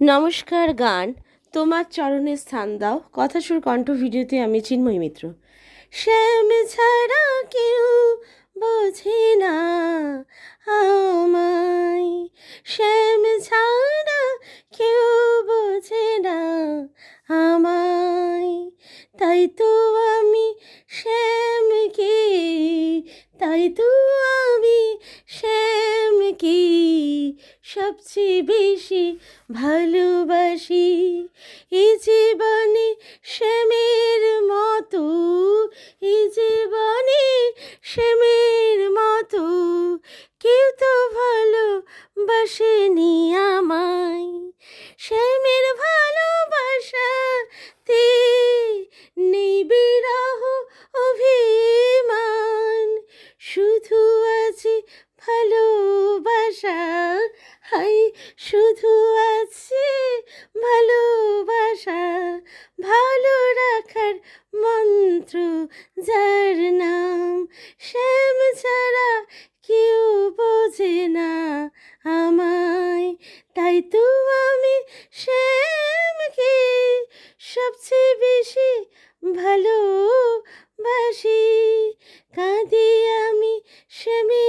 নমস্কার গান, তোমার চরণে স্থান দাও। কথা সুর কণ্ঠ ভিডিওতে আমি চিন্ময় মিত্র। শ্যাম ছাড়া কেউ বোঝে না আমায়। শ্যাম ছাড়া কেউ বোঝে না আমায়। তাই তো আমি শ্যামকে, তাই তো আমি সবচেয়ে বেশি ভালোবাসি। এ জীবনে শ্যামের মতো এ জীবনে শ্যামের মতো কেউ তো ভালোবাসেনি। শুধু আছে ভালোবাসা, ভালো রাখার মন্ত্র যার নাম, শ্যাম ছাড়া কেউ বোঝে না আমায়। তাই তো আমি শ্যামকে সবচেয়ে বেশি ভালোবাসি। কাঁদি আমি শ্যামের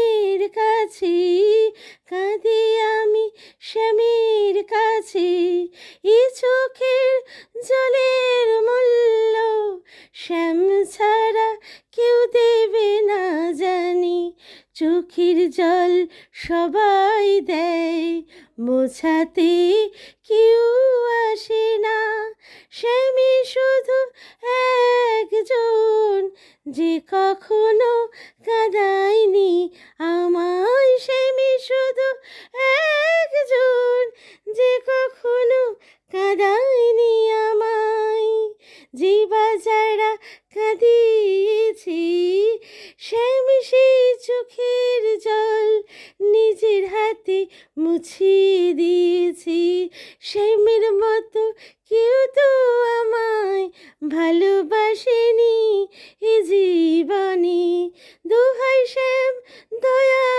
চোখের জল সবাই দেয়, মোছাতে কেউ আসে না। শ্যামি শুধু একজন, যে কখনো কাঁদায়নি আমায়। শ্যামি শুধু একজন, যে কখনো কাঁদায়নি আমায়। যে বাজারা মুছিয়ে দিয়েছি শ্যামের মতো কেউ তো আমায় ভালোবাসেনি এ জীবনে। দোহাই শ্যাম, দয়া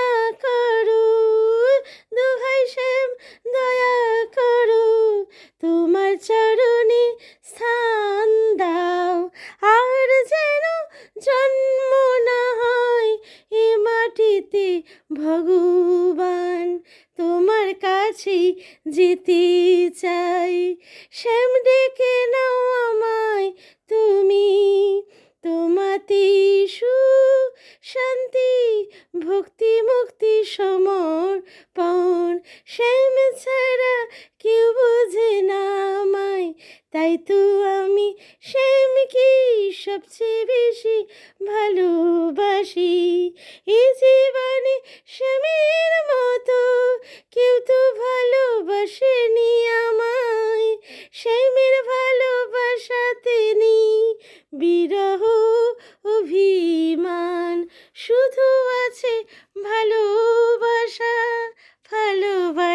করো, দোহাই শ্যাম, দয়া করো, তোমার চরণে স্থান দাও। আর যেন জন্ম না হয় এ মাটিতে ভগবান কাছে যেতে চাই। শ্যাম ডেকে নাও আমায় তুমি, তোমাতে সু শান্তি, ভক্তি, মুক্তি, সমর্পণ। শ্যাম ছাড়া কেউ বোঝে না আমায়, তাই তো আমি শ্যামকে সবচেয়ে বেশি ভালোবাসি। এই জীবনে শ্যামের মতো কেউ তো শুধু আছে ভালো